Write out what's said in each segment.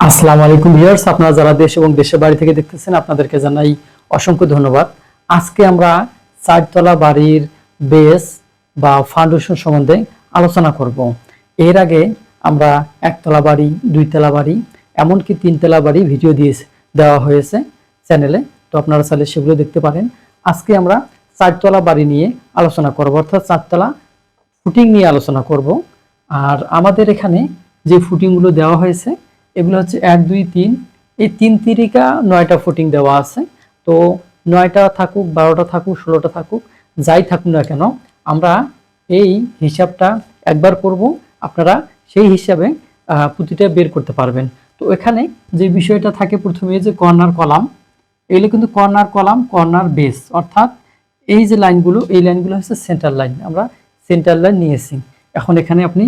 আসসালামু আলাইকুম ভিউয়ার্স, আপনারা যারা দেশ এবং দেশের বাড়ি থেকে দেখতেছেন, আপনাদেরকে জানাই অসংখ্য ধন্যবাদ। আজকে আমরা চারতলা বাড়ির বেস বা ফাউন্ডেশন সম্বন্ধে আলোচনা করব। এর আগে আমরা একতলা বাড়ি, দুইতলা বাড়ি, এমনকি তিনতলা বাড়ি ভিডিও দিয়ে দেওয়া হয়েছে চ্যানেলে তো আপনারা চাইলে সেগুলো দেখতে পারেন। আজকে আমরা চারতলা বাড়ি নিয়ে আলোচনা করব, অর্থাৎ চারতলা ফুটিং নিয়ে আলোচনা করব। আর আমাদের এখানে যে ফুটিংগুলো দেওয়া হয়েছে এগুলো হচ্ছে এক, দুই, তিন। এই তিন তিরিকা নয়টা ফুটিং দেওয়া আছে। তো নয়টা থাকুক, বারোটা থাকুক, ষোলোটা থাকুক, যাই থাকুক না কেন, আমরা এই হিসাবটা একবার করব। আপনারা সেই হিসাবে প্রতিটা বের করতে পারবেন। তো এখানে যে বিষয়টা থাকে প্রথমে যে কর্নার কলাম, এগুলো কিন্তু কর্নার কলাম, কর্নার বেস। অর্থাৎ এই যে লাইনগুলো, এই লাইনগুলো হচ্ছে সেন্টার লাইন। আমরা সেন্টার লাইন নিয়েছি। এখন এখানে আপনি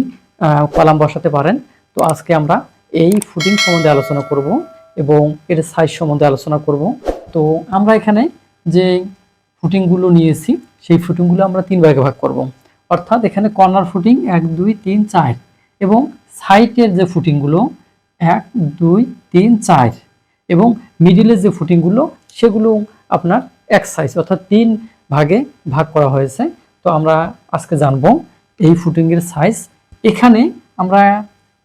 কলাম বসাতে পারেন। তো আজকে আমরা এই ফুটিং সম্বন্ধে আলোচনা করব এবং এর সাইজ সম্বন্ধে আলোচনা করব। তো আমরা এখানে যে ফুটিংগুলো নিয়েছি, সেই ফুটিংগুলো আমরা তিন ভাগে ভাগ করব। অর্থাৎ এখানে কর্নার ফুটিং এক, দুই, তিন, চার এবং সাইটের যে ফুটিংগুলো এক, দুই, তিন, চার এবং মিডিলের যে ফুটিংগুলো সেগুলো আপনার এক সাইজ অর্থাৎ তিন ভাগে ভাগ করা হয়েছে। তো আমরা আজকে জানব এই ফুটিংয়ের সাইজ এখানে আমরা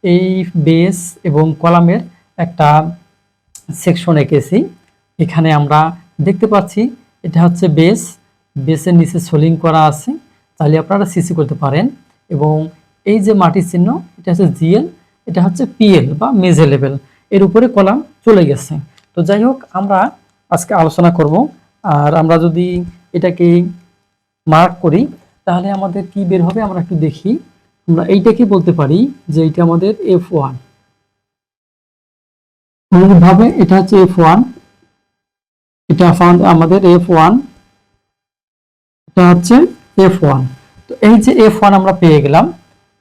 এই বেস এবং কলামের একটা সেকশন এঁকেছি। এখানে আমরা দেখতে পাচ্ছি, এটা হচ্ছে বেস। বেসের নিচে সোলিং করা আছে। তাহলে আপনারা সিসি করতে পারেন। এবং এই যে মাটির চিহ্ন, এটা হচ্ছে জিএল, এটা হচ্ছে পিএল বা মেজে লেভেল। এর উপরে কলাম চলে গেছে। তো যাই হোক, আমরা আজকে আলোচনা করব। আর আমরা যদি এটাকে মার্ক করি, তাহলে আমাদের কি বের হবে? আমরা একটু দেখি। আমরা এইটাকে বলতে পারি যে এটা আমাদের এফ ওয়ান অনুরূপভাবে এটা হচ্ছে এফ ওয়ান এটা আমাদের এফ ওয়ান এটা হচ্ছে এফ ওয়ান তো এই যে এফ ওয়ান আমরা পেয়ে গেলাম,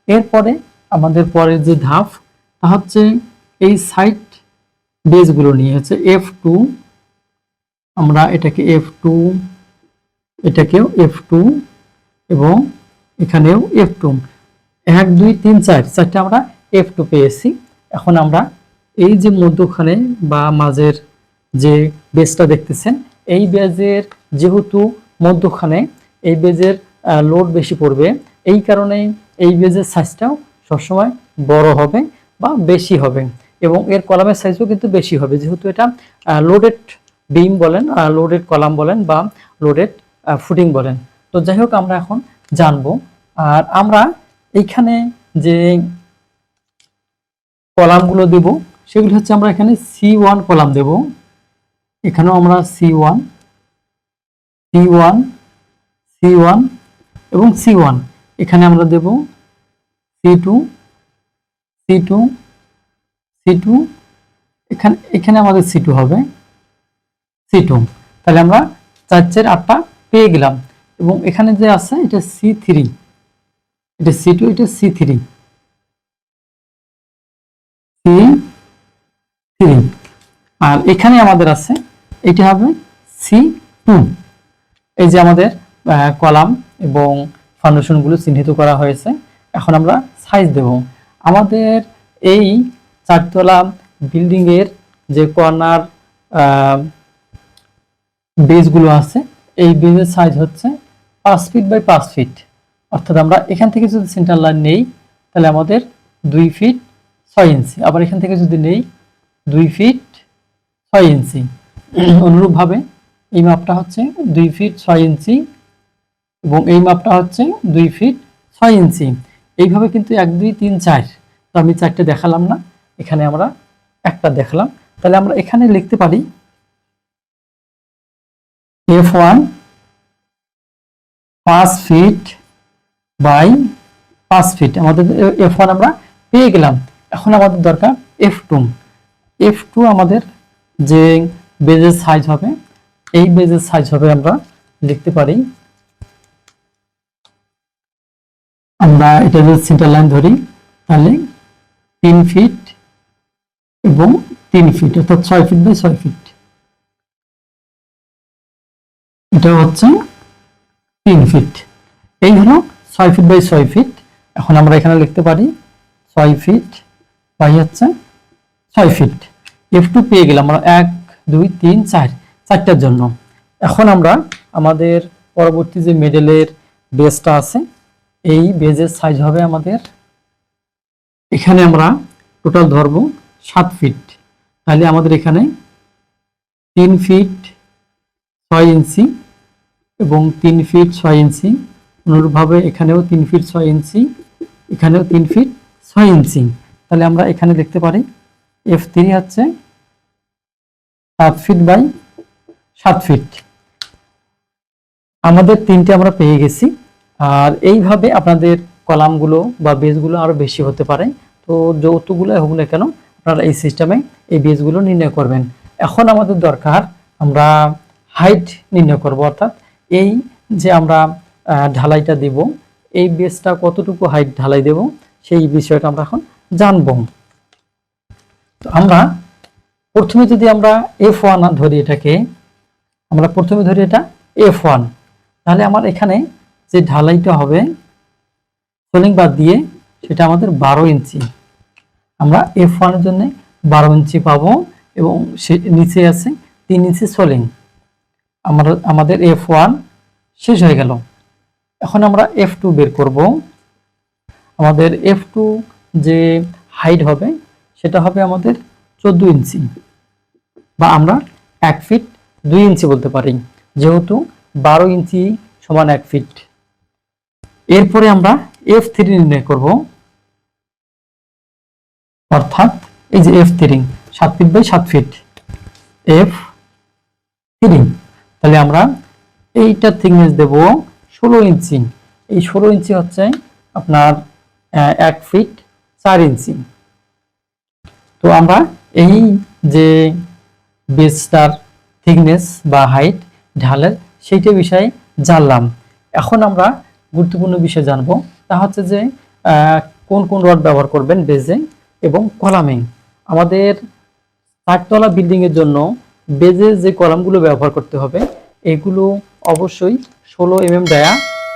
এরপরে আমাদের পরের যে ধাপ, তা হচ্ছে এই সাইড বেসগুলো নিয়ে হচ্ছে এফ টু আমরা এটাকে এফ টু এটাকেও এফ টু এবং এখানেও এফ টু এক, দুই, তিন, চার, চারটে আমরা এফ টু পেয়েছি। এখন আমরা এই যে মধ্যখানে বা মাঝের যে বেজটা দেখতেছেন, এই বেজের যেহেতু মধ্যখানে এই বেজের লোড বেশি পড়বে, এই কারণে এই বেজের সাইজটাও সবসময় বড় হবে বা বেশি হবে এবং এর কলামের সাইজও কিন্তু বেশি হবে। যেহেতু এটা লোডেড বিম বলেন লোডেড কলাম বলেন বা লোডেড ফুটিং বলেন। তো যাই হোক, আমরা এখন জানব। আর আমরা এইখানে যে কলামগুলো দেব, সেগুলো হচ্ছে আমরা এখানে সি ওয়ান কলাম দেব। এখানেও আমরা C one C one C one এবং সি ওয়ান। এখানে আমরা দেব C two C two C two. এখানে এখানে আমাদের সি টু হবে, সি টু। তাহলে আমরা চার চার আটটা পেয়ে গেলাম। এবং এখানে যে আছে, এটা সি থ্রি। এটা সি টু এটা সি থ্রি সি থ্রি আর এখানে আমাদের আছে, এটা হবে সি টু এই যে আমাদের কলাম এবং ফাউন্ডেশনগুলো চিহ্নিত করা হয়েছে, এখন আমরা সাইজ দেব। আমাদের এই চারতলা বিল্ডিং এর যে কর্নার বেজগুলো আছে, এই বেজের সাইজ হচ্ছে পাঁচ ফিট বাই পাঁচ ফিট অর্থাৎ আমরা এখান থেকে যদি সেন্টার লাইন নেই, তাহলে আমাদের দুই ফিট ছয় ইঞ্চি আবার এখান থেকে যদি নেই, দুই ফিট ছয় ইঞ্চি অনুরূপভাবে এই মাপটা হচ্ছে দুই ফিট ছয় ইঞ্চি এবং এই মাপটা হচ্ছে দুই ফিট ছয় ইঞ্চি এইভাবে কিন্তু এক, দুই, তিন, চার। তো আমি চারটে দেখালাম না, এখানে আমরা একটা দেখলাম। তাহলে আমরা এখানে লিখতে পারি এফ ওয়ান পাঁচ ফিট বাই পাঁচ ফিট আমাদের এফ ওয়ান আমরা পেয়ে গেলাম। এখন আমাদের দরকার এফ টু এফ টু আমাদের যে বেজের সাইজ হবে, এই বেজের সাইজ হবে আমরা লিখতে পারি। আমরা এটা যদি সেন্টার লাইন ধরি, তাহলে তিন ফিট এবং তিন ফিট অর্থাৎ ছয় ফিট বাই ছয় ফিট এটা হচ্ছে তিন ফিট এই হলো ছয় ফিট বাই ছয় ফিট এখন আমরা এখানে লিখতে পারি, ছয় ফিট বাই হচ্ছে ছয় ফিট এফ টু পেয়ে গেলাম আমরা এক, দুই, তিন, চার, চারটার জন্য। এখন আমরা আমাদের পরবর্তী যে মেডেলের বেসটা আছে, এই বেজের সাইজ হবে আমাদের, এখানে আমরা টোটাল ধরবো সাত ফিট তাহলে আমাদের এখানে তিন ফিট ছয় ইঞ্চি এবং তিন ফিট ছয় ইঞ্চি অনুরূপভাবে এখানেও তিন ফিট ছয় ইঞ্চি, এখানেও তিন ফিট ছয় ইঞ্চি। তাহলে আমরা এখানে দেখতে পারি এফ থ্রি হচ্ছে সাত ফিট বাই সাত ফিট। আমাদের তিনটে আমরা পেয়ে গেছি। আর এইভাবে আপনাদের কলামগুলো বা বেজগুলো আরও বেশি হতে পারে। তো যৌতুগুলো হোক না কেন আপনারা এই সিস্টেমে এই বেজগুলো নির্ণয় করবেন। এখন আমাদের দরকার আমরা হাইট নির্ণয় করব, অর্থাৎ এই যে আমরা ঢালাইটা দেব। এই বেসটা কতটুকু হাইট ঢালাই দেব, সেই বিষয়টা আমরা এখন জানব। তো আমরা প্রথমে যদি আমরা এফ ওয়ান ধরি এটাকে, আমরা প্রথমে ধরি এটা এফ ওয়ান তাহলে আমার এখানে যে ঢালাইটা হবে সোলিং বাদ দিয়ে সেটা আমাদের বারো ইঞ্চি। আমরা এফ ওয়ানের জন্য বারো ইঞ্চি পাবো এবং সে নিচে আছে তিন ইঞ্চি সোলিং আমরা, আমাদের এফ ওয়ান শেষ হয়ে গেল। এখন আমরা এফ টু বের করব। আমাদের এফ টু যে হাইট হবে, সেটা হবে আমাদের চোদ্দ ইঞ্চি বা আমরা এক ফিট দুই ইঞ্চি বলতে পারি, যেহেতু বারো ইঞ্চি সমান এক ফিট এরপরে আমরা এফ থ্রি নির্ণয় করব। অর্থাৎ এই যে এফ থ্রি সাত ফিট বাই সাত ফিট এফ থ্রি তাহলে আমরা এইটা থিকনেস দেব ষোলো ইঞ্চি। এই ষোলো ইঞ্চি হচ্ছে আপনার এক ফিট চার ইঞ্চি। তো আমরা এই যে বেসটার থিকনেস বা হাইট ঢালের, সেইটা বিষয়ে জানলাম। এখন আমরা গুরুত্বপূর্ণ বিষয় জানব। তা হচ্ছে যে কোন কোন রড ব্যবহার করবেন, বেজে এবং কলামে। আমাদের চারতলা বিল্ডিং এর জন্য বেজে যে কলামগুলো ব্যবহার করতে হবে এগুলো অবশ্যই ষোলো এমএম ডায়া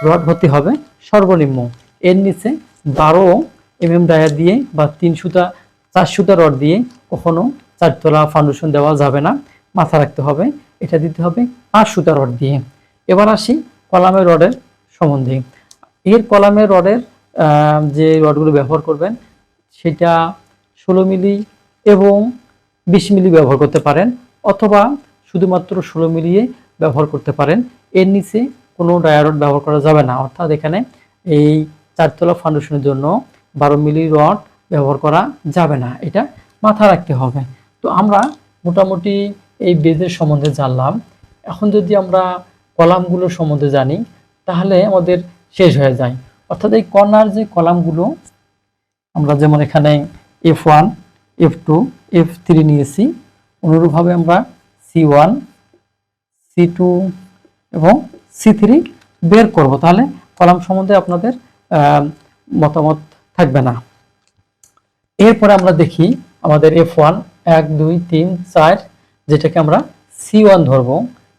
রড হতে হবে সর্বনিম্ন। এর নিচে বারো এমএম ডায়া দিয়ে বা তিন সুতা, চার সুতা রড দিয়ে কখনো চারতলা ফাউন্ডেশন দেওয়া যাবে না। মাথা রাখতে হবে, এটা দিতে হবে পাঁচ সুতা রড দিয়ে। এবার আসি কলামের রডের সম্বন্ধে। এর কলামের রডের যে রডগুলো ব্যবহার করবেন, সেটা ষোলো মিলি এবং বিশ মিলি ব্যবহার করতে পারেন, অথবা শুধুমাত্র ষোলো মিলিয়ে ব্যবহার করতে পারেন। এর নিচে কোনো ডায়ারড ব্যবহার করা যাবে না। অর্থাৎ এখানে এই চারতলা ফাউন্ডেশনের জন্য বারো মিলি রড ব্যবহার করা যাবে না। এটা মাথা রাখতে হবে। তো আমরা মোটামুটি এই বেজের সম্বন্ধে জানলাম। এখন যদি আমরা কলামগুলো সম্বন্ধে জানি, তাহলে আমাদের শেষ হয়ে যায়। অর্থাৎ এই কর্নার যে কলামগুলো, আমরা যেমন এখানে F one F two F three নিয়েছি, অনুরূপভাবে আমরা সি ওয়ান সি টু এবং সি থ্রি বের করব। তাহলে কলাম সম্বন্ধে আপনাদের মতামত থাকবে না। এরপরে আমরা দেখি আমাদের এফ ওয়ান এক, দুই, তিন, চার, যেটাকে আমরা সি ওয়ান ধরবো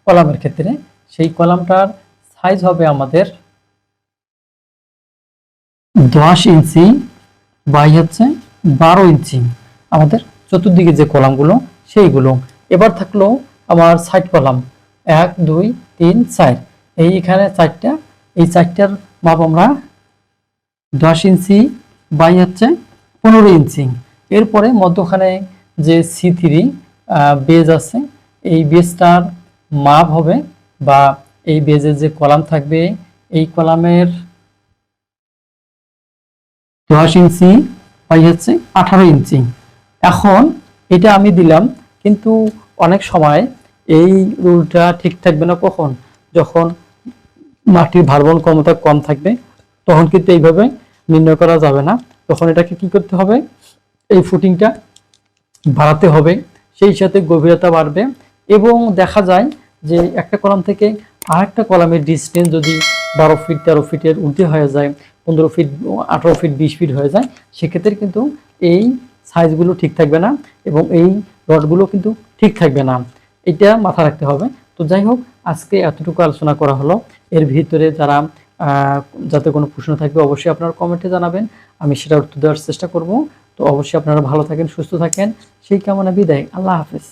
কলামের ক্ষেত্রে। সেই কলামটার সাইজ হবে আমাদের দশ ইঞ্চি বাই হচ্ছে বারো ইঞ্চি। আমাদের চতুর্দিকে যে কলামগুলো, সেইগুলো। এবার থাকল আমার সাইড কলাম। এক, দুই, তিন, চার। এই এখানে চারটা, এই চারটার মাপ আমরা দশ ইঞ্চি বাই হচ্ছে পনেরো ইঞ্চি। এরপরে মধ্যখানে যে সি থ্রি বেজ আছে, এই বেজটার মাপ হবে বা এই বেজের যে কলাম থাকবে, এই কলামের দশ ইঞ্চি বাই হচ্ছে আঠারো ইঞ্চি। এখন এটা আমি দিলাম, কিন্তু অনেক সময় এই রুলটা ঠিক থাকবে না কখন? যখন মাটির ভারবন ক্ষমতা কম থাকবে, তখন কিন্তু এইভাবে নির্ণয় করা যাবে না। তখন এটাকে কি করতে হবে? এই ফুটিংটা বাড়াতে হবে, সেই সাথে গভীরতা বাড়বে এবং দেখা যায় যে একটা কলাম থেকে আরেকটা কলামের ডিস্টেন্স যদি বারো ফিট তেরো ফিটের ঊর্ধ্বে হয়ে যায়, পনেরো ফিট আঠারো ফিট বিশ ফিট হয়ে যায়, সেক্ষেত্রে কিন্তু এই সাইজগুলো ঠিক থাকবে না এবং এই রডগুলো কিন্তু ঠিক থাকবে না। এটা মাথা রাখতে হবে। তো যাই হোক, আজকে এতটুকু আলোচনা করা হলো। এর ভিতরে যারা যাতে কোনো প্রশ্ন থাকবে, অবশ্যই আপনারা কমেন্টে জানাবেন। আমি সেটা উত্তর দেওয়ার চেষ্টা করব। তো অবশ্যই আপনারা ভালো থাকেন, সুস্থ থাকেন। সেই কামনা বিদায়। আল্লাহ হাফেজ।